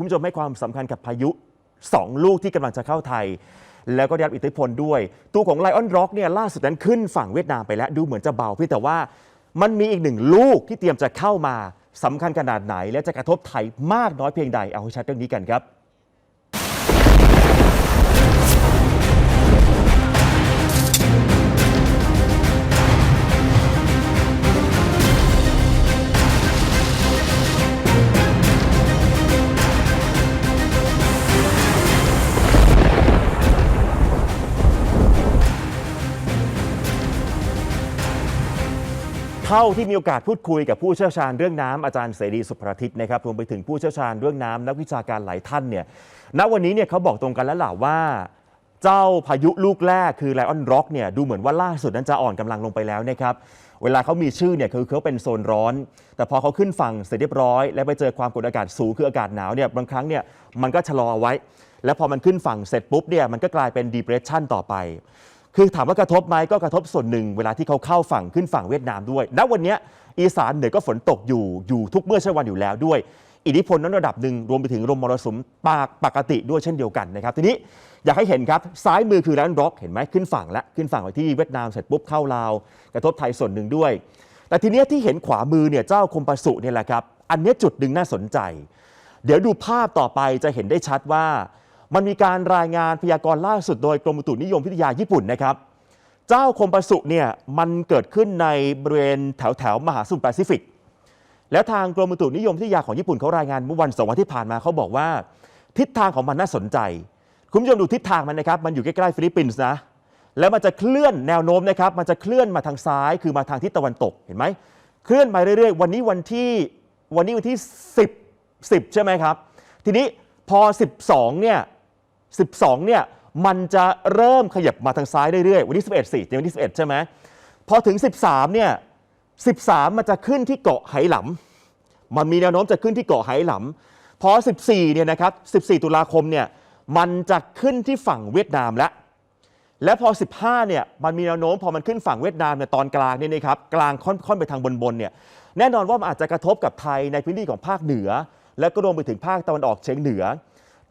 คุณผู้ชมให้ความสำคัญกับพายุ 2 ลูกที่กำลังจะเข้าไทย แล้วก็ได้รับอิทธิพลด้วย ตัวของไลออนร็อกเนี่ยล่าสุดนั้นขึ้นฝั่งเวียดนามไปแล้วดูเหมือนจะเบาเพียงแต่ว่ามันมีอีกหนึ่งลูกที่เตรียมจะเข้ามาสำคัญขนาดไหน และจะกระทบไทยมากน้อยเพียงใดเอาให้ชัดเรื่องนี้กันครับ เท่าที่มีโอกาสพูดคุยกับผู้เชี่ยวชาญเรื่องน้ำอาจารย์เสรีสุภรทิตนะครับรวมไปถึงผู้เชี่ยวชาญเรื่องน้ำนักวิชาการหลายท่านเนี่ยณวันนี้เนี่ยเขาบอกตรงกันแล้วล่ะว่า เจ้าพายุลูกแรกคือไลออนร็อกเนี่ยดูเหมือนว่าล่าสุดนั้นจะอ่อนกำลังลงไปแล้วนะครับเวลาเขามีชื่อเนี่ยคือเขาเป็นโซนร้อน แต่พอเขาขึ้นฝั่งเสร็จเรียบร้อย แล้วไปเจอความกดอากาศสูงคืออากาศหนาวเนี่ยบางครั้งเนี่ยมันก็ชะลอเอาไว้ แล้วพอมันขึ้นฝั่งเสร็จปุ๊บเนี่ยมันก็กลายเป็น depression ต่อไป คือถามว่ากระทบไหมก็กระทบส่วนหนึ่งเวลาที่เขาเข้าฝั่งขึ้นฝั่งเวียดนามด้วยณวันนี้อีสานเหนือก็ฝนตกอยู่อยู่ทุกเมื่อเช้าวันอยู่แล้วด้วย อิทธิพลนั้นระดับหนึ่งรวมไปถึงลมมรสุมปากปกติด้วยเช่นเดียวกันนะครับทีนี้อยากให้เห็นครับซ้ายมือคือแลนด์ร็อกเห็นไหมขึ้นฝั่งแล้วขึ้นฝั่งไปที่เวียดนามเสร็จปุ๊บเข้าลาว กระทบไทยส่วนหนึ่งด้วย แต่ทีเนี้ยที่เห็นขวามือเนี่ยเจ้าคมปสุเนี่ยแหละครับอันนี้จุดหนึ่งน่าสนใจ เดี๋ยวดูภาพต่อไปจะเห็นได้ชัดว่า มันมีการรายงานพยากรณ์ล่าสุดโดยกรมอุตุนิยมวิทยาญี่ปุ่นนะครับ เจ้าคมปสุเนี่ยมันเกิดขึ้นในบริเวณแถวแถวมหาสมุทรแปซิฟิก แล้วทางกรมอุตุนิยมวิทยาของญี่ปุ่นเขารายงานเมื่อวันสองวันที่ผ่านมาเขาบอกว่า ทิศทางของมันน่าสนใจ คุณผู้ชมดูทิศทางมันนะครับ มันอยู่ใกล้ๆฟิลิปปินส์นะ แล้วมันจะเคลื่อนแนวโน้มนะครับ มันจะเคลื่อนมาทางซ้าย คือมาทางทิศตะวันตก เห็นไหม เคลื่อนมาเรื่อยๆ วันนี้วันที่ วันนี้วันที่ 10 10 ใช่ไหมครับ ทีนี้พอ 12เนี่ย 12 เนี่ยมันจะเริ่มขยับมาทางซ้ายเรื่อยๆวันที่ 11สิเดี๋ยววันที่ 11 ใช่ไหมพอถึง 13 เนี่ย 13 มันจะขึ้นที่เกาะไหหลำมันมีแนวโน้มจะขึ้นที่เกาะไหหลำพอ 14 เนี่ยนะครับ 14 ตุลาคมเนี่ยมันจะขึ้นที่ฝั่งเวียดนามแล้วและพอ 15 เนี่ยมันมีแนวโน้มพอมันขึ้นฝั่งเวียดนามเนี่ยตอนกลางเนี่ยนะครับกลางค่อนค่อนไปทางบนบนๆเนี่ยแน่นอนว่ามันอาจจะกระทบกับไทยในพื้นที่ของภาคเหนือ และก็รวมไปถึงภาคตะวันออกเฉียงเหนือ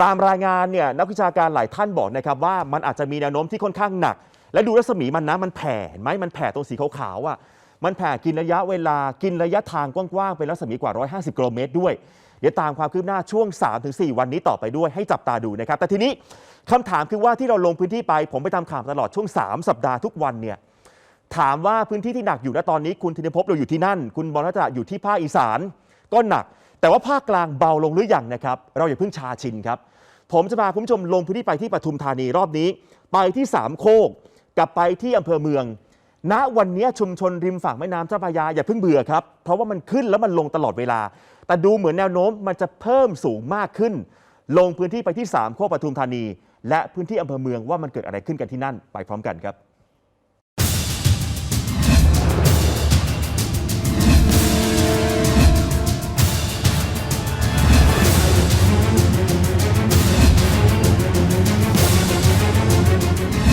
ตามรายงานเนี่ยนักวิชาการหลายท่านบอกนะครับว่ามันอาจจะมีแนวโน้มที่ค่อนข้างหนัก และดูรัศมีมันนะมันแผ่เห็นไหมมันแผ่ตรงสีขาวๆอะมันแผ่กินระยะเวลากินระยะทางกว้างๆเป็นรัศมีกว่า 150กิโลเมตรด้วย เดี๋ยวตามความคืบหน้าช่วง 3-4 วันนี้ต่อไปด้วยให้จับตาดูนะครับ แต่ทีนี้คำถามคือว่าที่เราลงพื้นที่ไป ผมไปทำข่าวตลอดช่วง 3 สัปดาห์ทุกวันเนี่ยถามว่าพื้นที่ที่หนักอยู่ณตอนนี้คุณธินภพเราอยู่ที่นั่น คุณบอลรัตน์อยู่ที่ภาคอีสานก็หนัก แต่ว่าภาคกลางเบาลงหรือยังนะครับ เราอย่าเพิ่งชาชินครับ ผมจะพาคุณผู้ชมลงพื้นที่ไปที่ปทุมธานีรอบนี้ ไปที่สามโคกกลับไปที่อำเภอเมือง ณวันนี้ชุมชนริมฝั่งแม่น้ำเจ้าพระยาอย่าเพิ่งเบื่อครับ เพราะว่ามันขึ้นแล้วมันลงตลอดเวลา แต่ดูเหมือนแนวโน้มมันจะเพิ่มสูงมากขึ้น ลงพื้นที่ไปที่สามโคกปทุมธานี และพื้นที่อำเภอเมืองว่ามันเกิดอะไรขึ้นกันที่นั่นไปพร้อมกันครับ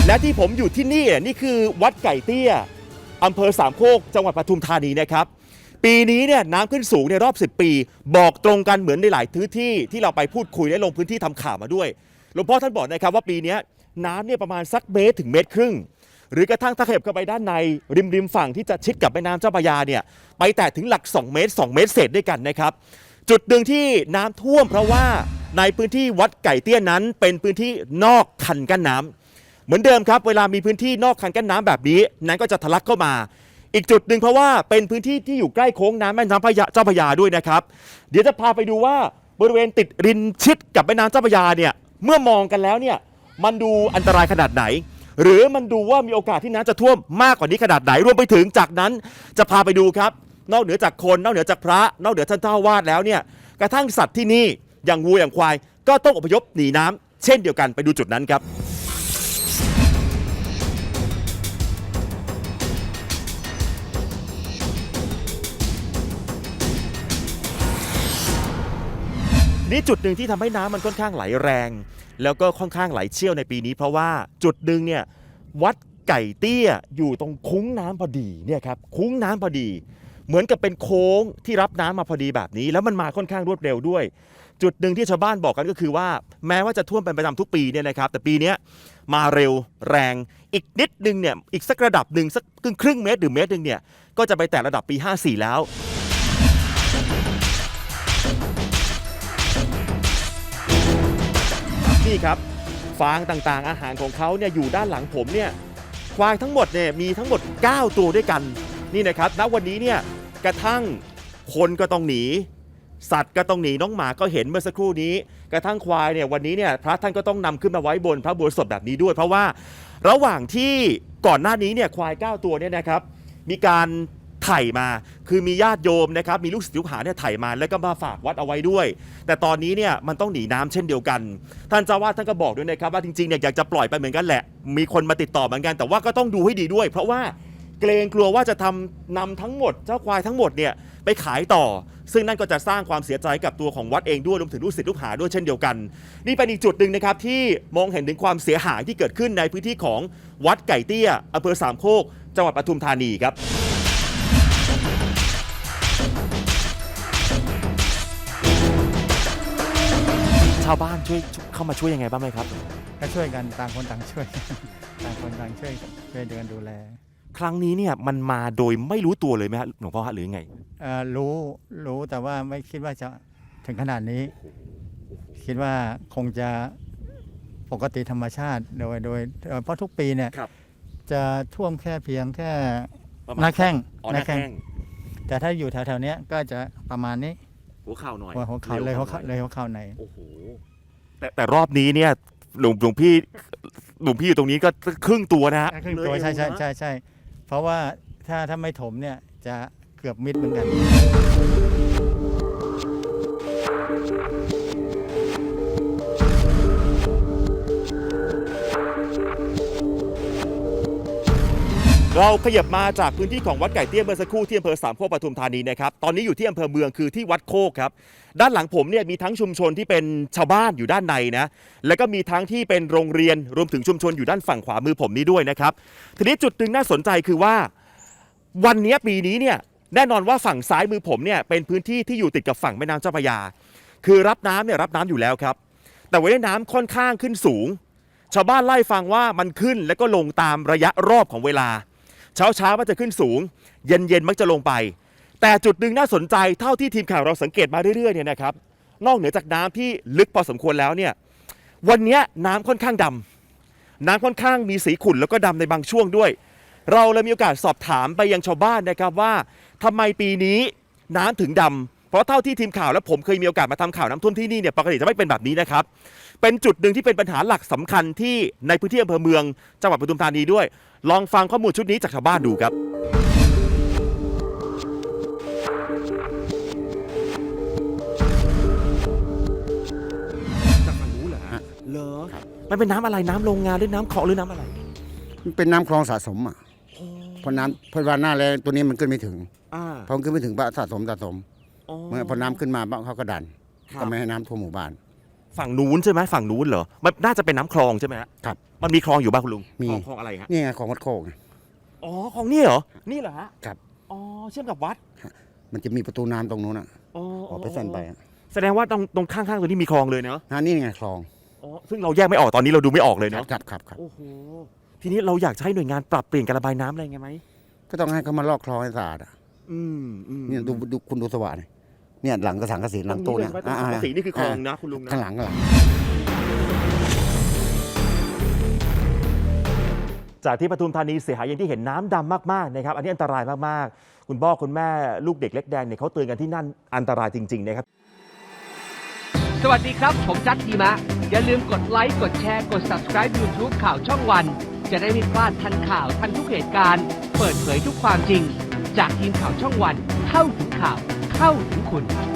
และที่ผมอยู่ที่นี่นี่คือวัดไก่เตี้ยอำเภอสามโคกจังหวัดปทุมธานีนะครับ ปีนี้เนี่ยน้ำขึ้นสูงในรอบ 10 ปี บอกตรงกันเหมือนในหลายพื้นที่ที่เราไปพูดคุยและลงพื้นที่ทำข่าวมาด้วยหลวงพ่อท่านบอกนะครับว่าปีนี้น้ำเนี่ยประมาณสักเมตรถึงเมตรครึ่ง หรือกระทั่งถ้าเขยับเข้าไปด้านในริมริมฝั่งที่จะชิดกับแม่น้ำเจ้าพระยาเนี่ยไปแต่ถึงหลัก 2 เมตร 2 เมตรเศษด้วยกันนะครับ จุดหนึ่งที่น้ำท่วมเพราะว่าในพื้นที่วัดไก่เตี้ยนั้น เป็นพื้นที่นอกคันกั้นน้ำ เหมือนเดิมครับ เวลามีพื้นที่นอกคันกั้นน้ำแบบนี้ นั้นก็จะทะลักเข้ามา อีกจุดหนึ่งเพราะว่าเป็นพื้นที่ที่อยู่ใกล้โค้งน้ำแม่น้ำพระยาเจ้าพระยาด้วยนะครับ เดี๋ยวจะพาไปดูว่าบริเวณติดรินชิดกับแม่น้ำเจ้าพระยาเนี่ยเมื่อมองกันแล้วเนี่ยมันดูอันตรายขนาดไหน หรือมันดูว่ามีโอกาสที่น้ำจะท่วมมากกว่านี้ขนาดไหนรวมไปถึงจากนั้นจะพาไปดูครับ นอกเหนือจากคนนอกเหนือจากพระ นอกเหนือท่านเจ้าวาดแล้วเนี่ยกระทั่งสัตว์ที่นี่อย่างวัวอย่างควาย ก็ต้องอพยพหนีน้ำเช่นเดียวกันไปดูจุดนั้นครับ นี่จุดหนึ่งที่ทำให้น้ำมันค่อนข้างไหลแรง แล้วก็ค่อนข้างไหลเชี่ยวในปีนี้ เพราะว่าจุดหนึ่งเนี่ยวัดไก่เตี้ยอยู่ตรงคุ้งน้ำพอดีเนี่ยครับคุ้งน้ำพอดี เหมือนกับเป็นโค้งที่รับน้ำมาพอดีแบบนี้ แล้วมันมาค่อนข้างรวดเร็วด้วย จุดหนึ่งที่ชาวบ้านบอกกันก็คือว่า แม้ว่าจะท่วมเป็นประจำทุกปีเนี่ยนะครับ แต่ปีนี้มาเร็วแรงอีกนิดนึงเนี่ยอีกสักระดับหนึ่งสักครึ่งครึ่งเมตรหรือเมตรหนึ่งเนี่ยก็จะไปแตะระดับปี 54 แล้ว นี่ครับฟางต่างๆ อาหารของเขาเนี่ยอยู่ด้านหลังผมเนี่ยควายทั้งหมดเนี่ยมีทั้งหมด 9 ตัวด้วยกันนี่นะครับณวันนี้เนี่ยกระทั่งคนก็ต้องหนี สัตว์ก็ต้องหนีน้องหมาก็เห็นเมื่อสักครู่นี้ กระทั่งควายเนี่ยวันนี้เนี่ยพระท่านก็ต้องนำขึ้นมาไว้บนพระบัวสดแบบนี้ด้วย เพราะว่าระหว่างที่ก่อนหน้านี้เนี่ยควาย 9 ตัวเนี่ยนะครับมีการ ไถ่มา คือมีญาติโยมนะครับมีลูกศิษย์ลูกหาเนี่ยไถ่มาแล้วก็มาฝากวัดเอาไว้ด้วย แต่ตอนนี้เนี่ยมันต้องหนีน้ำเช่นเดียวกัน ท่านเจ้าวาดท่านก็บอกด้วยนะครับว่าจริงๆเนี่ยอยากจะปล่อยไปเหมือนกันแหละ มีคนมาติดต่อเหมือนกัน แต่ว่าก็ต้องดูให้ดีด้วย เพราะว่าเกรงกลัวว่าจะทำนำทั้งหมด เจ้าควายทั้งหมดเนี่ยไปขายต่อ ซึ่งนั่นก็จะสร้างความเสียใจกับตัวของวัดเองด้วยรวมถึงลูกศิษย์ลูกหาด้วยเช่นเดียวกัน นี่เป็นอีกจุดหนึ่งนะครับที่มองเห็นถึงความเสียหายที่เกิดขึ้นในพื้นที่ของวัดไก่เตี้ยอำเภอสามโคกจังหวัดปทุมธานีครับ ชาวบ้านช่วยเข้ามาช่วยยังไงบ้างไหมครับ ก็ช่วยกันต่างคนต่างช่วย ต่างคนต่างช่วยช่วยเดินดูแล ครั้งนี้เนี่ยมันมาโดยไม่รู้ตัวเลยไหมฮะหลวงพ่อฮะหรือยังไง เอ่อรู้รู้แต่ว่าไม่คิดว่าจะถึงขนาดนี้ คิดว่าคงจะปกติธรรมชาติโดยโดยเอ่อเพราะทุกปีเนี่ยครับ จะท่วมแค่เพียงแค่ประมาณหน้าแข้งอ๋อหน้าแข้ง แต่ถ้าอยู่แถวๆเนี้ยก็จะประมาณนี้ หัวเข่าหน่อยหัวหัวเข่าเลยหัวเข่าหเลน่อยหัวเข่าในโอ้โหแต่แต่รอบนี้เนี่ยหลวงหลวงพี่หลวงพี่อยู่ตรงนี้ก็ครึ่งตัวนะฮะครึ่งตัวใช่ใช่ใช่ใช่เพราะว่าถ้าถ้าไม่ถมเนี่ยจะเกือบมิดเหมือนกัน เราขยับมาจากพื้นที่ของวัดไก่เตี้ยเมื่อสักครู่ที่อำเภอสามโคกปทุมธานีนะครับตอนนี้อยู่ที่อำเภอเมืองคือที่วัดโคกครับด้านหลังผมเนี่ยมีทั้งชุมชนที่เป็นชาวบ้านอยู่ด้านในนะแล้วก็มีทั้งที่เป็นโรงเรียนรวมถึงชุมชนอยู่ด้านฝั่งขวามือผมนี้ด้วยนะครับทีนี้จุดหนึ่งน่าสนใจคือว่า วันนี้ปีนี้เนี่ยแน่นอนว่าฝั่งซ้ายมือผมเนี่ยเป็นพื้นที่ที่อยู่ติดกับฝั่งแม่น้ำเจ้าพระยา คือรับน้ำเนี่ยรับน้ำอยู่แล้วครับ แต่วันนี้น้ำค่อนข้างขึ้นสูง ชาวบ้านไล่ฟังว่ามันขึ้นแล้วก็ลงตามระยะรอบของเวลา เช้าเช้ามันจะขึ้นสูง เย็นเย็นมักจะลงไป แต่จุดหนึ่งน่าสนใจเท่าที่ทีมข่าวเราสังเกตมาเรื่อยๆเนี่ยนะครับนอกเหนือจากน้ำที่ลึกพอสมควรแล้วเนี่ยวันนี้น้ำค่อนข้างดำน้ำค่อนข้างมีสีขุ่นแล้วก็ดำในบางช่วงด้วย เราเลยมีโอกาสสอบถามไปยังชาวบ้านนะครับว่าทำไมปีนี้น้ำถึงดำเพราะเท่าที่ทีมข่าวและผมเคยมีโอกาสมาทำข่าวน้ำท่วมที่นี่เนี่ยปกติจะไม่เป็นแบบนี้นะครับ เป็นจุดหนึ่งที่เป็นปัญหาหลักสำคัญที่ในพื้นที่อำเภอเมืองจังหวัดปทุมธานีด้วย ลองฟังข้อมูลชุดนี้จากชาวบ้านดูครับจากฝั่งนู้นเหรอฮะเหรอมันเป็นน้ำอะไรน้ำโรงงานหรือน้ำคลองหรือน้ำอะไร มันเป็นน้ำคลองสะสมอะเพราะน้ำเพราะว่าหน้าแรงตัวนี้มันขึ้นไม่ถึงอ่าพอมันขึ้นไม่ถึงบ้านสะสมสะสมอ๋อเมื่อพอน้ำขึ้นมาบ้านเขาก็ดันครับก็ไม่ให้น้ำท่วมหมู่บ้าน ฝั่งนู้นใช่ไหมฝั่งนู้นเหรอมันน่าจะเป็นน้ำคลองใช่ไหมฮะครับ มันมีคลองอยู่บ้างคุณลุงมี คลองคลองอะไรฮะนี่ไงของวัดโคกไง อ๋อคลองนี่เหรอนี่เหรอฮะครับ อ๋อเชื่อมกับวัดมันจะมีประตูน้ำตรงนู้นอะอ๋อออกไปเส้นไปอะแสดงว่าตรงตรงข้างๆตัวนี้มีคลองเลยเนาะอ่านี่ไงคลองอ๋อซึ่งเราแยกไม่ออกตอนนี้เราดูไม่ออกเลยครัเนาะบครับครับครับ โอ้โหทีนี้เราอยากจะให้หน่วยงานปรับเปลี่ยนการระบายน้ำอะไรไงไหมก็ต้องให้เขามาลอกคลองให้สะอาดอะอืมอืมเนี่ยดูดูคุณดูสว่านย เนี่ยหลังกระสังกระสีหลังตู้เนี่ยตรงนี้เลยใช่ไหมตรงสังกะสีนี่คือคลองนะคุณลุงนะข้างหลังข้างหลัง จากที่ปทุมธานีเสียหายอย่างที่เห็นน้ำดำมากๆนะครับ อันนี้อันตรายมากๆ คุณพ่อคุณแม่ลูกเด็กเล็กแดงเนี่ยเขาเตือนกันที่นั่นอันตรายจริงๆนะครับ สวัสดีครับ ผมจัดทีมะ อย่าลืมกดไลค์ กดแชร์ กด subscribe YouTube ข่าวช่องวัน จะได้ไม่พลาดทันข่าวทันทุกเหตุการณ์ เปิดเผยทุกความจริง จากทีมข่าวช่องวันเข้าถึงข่าว เข้าถึงคุณ